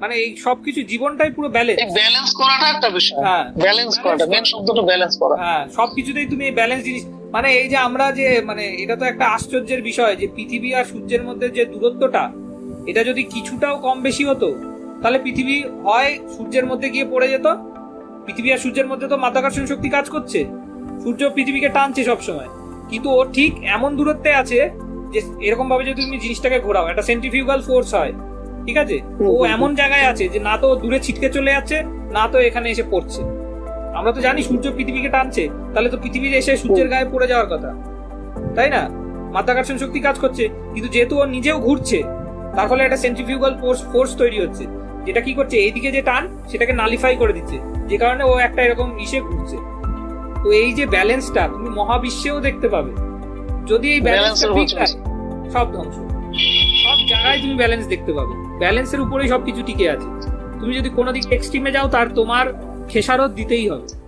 মানে এই সবকিছু জীবনটাই পুরো ব্যালেন্স ব্যালেন্স করাটা একটা বিষয়। হ্যাঁ। ব্যালেন্স করাটা মেন শব্দটা ব্যালেন্স করা। হ্যাঁ সবকিছুতেই তুমি ব্যালেন্স জিনিস মানে এই যে আমরা যে মানে এটা তো একটা আশ্চর্যের বিষয় যে পৃথিবী আর সূর্যের মধ্যে যে দূরত্বটা এটা যদি কিছুটাও কম বেশি হতো তাহলে পৃথিবী হয় সূর্যের মধ্যে গিয়ে পড়ে যেত। পৃথিবী আর সূর্যের মধ্যে তো মাধ্যাকর্ষণ শক্তি কাজ করছে। সূর্য পৃথিবীকে টানছে সবসময়। কিন্তু ও ঠিক এমন দূরত্বে আছে যে এরকম ভাবে যদি তুমি জিনিসটাকে ঘোরাও একটা সেন্ট্রিফিউগাল ফোর্স হয় ঠিক আছে? ও এমন জায়গায় আছে যে না তো দূরে ছিটকে চলে যাচ্ছে না তো এখানে এসে পড়ছে। আমরা তো জানি সূর্য পৃথিবীকে টানছে তাহলে তো পৃথিবীর এসে সূর্যের গায়ে পড়ে যাওয়ার কথা। তাই না? মাধ্যাকর্ষণ শক্তি কাজ করছে কিন্তু যেহেতু ও নিজেও ঘুরছে তার ফলে একটা সেন্ট্রিফিউগাল ফোর্স ফোর্স তৈরি হচ্ছে যেটা কি করছে এইদিকে যে টান সেটাকে নালিফাই করে দিচ্ছে যে কারণে ও একটা এরকম ইসে ঘুরছে। তো এই যে ব্যালেন্সটা তুমি মহাবিশ্বেও দেখতে পাবে। যদি এই ব্যালেন্সটা ঠিক থাকে সব ধ্বংস। জায়গায় তুমি ব্যালেন্স দেখতে পাবে। ব্যালেন্সের উপরেই সবকিছু টিকে আছে। তুমি যদি কোনো দিক এক্সট্রিমে যাও, তার তোমার খেসারত দিতেই হবে।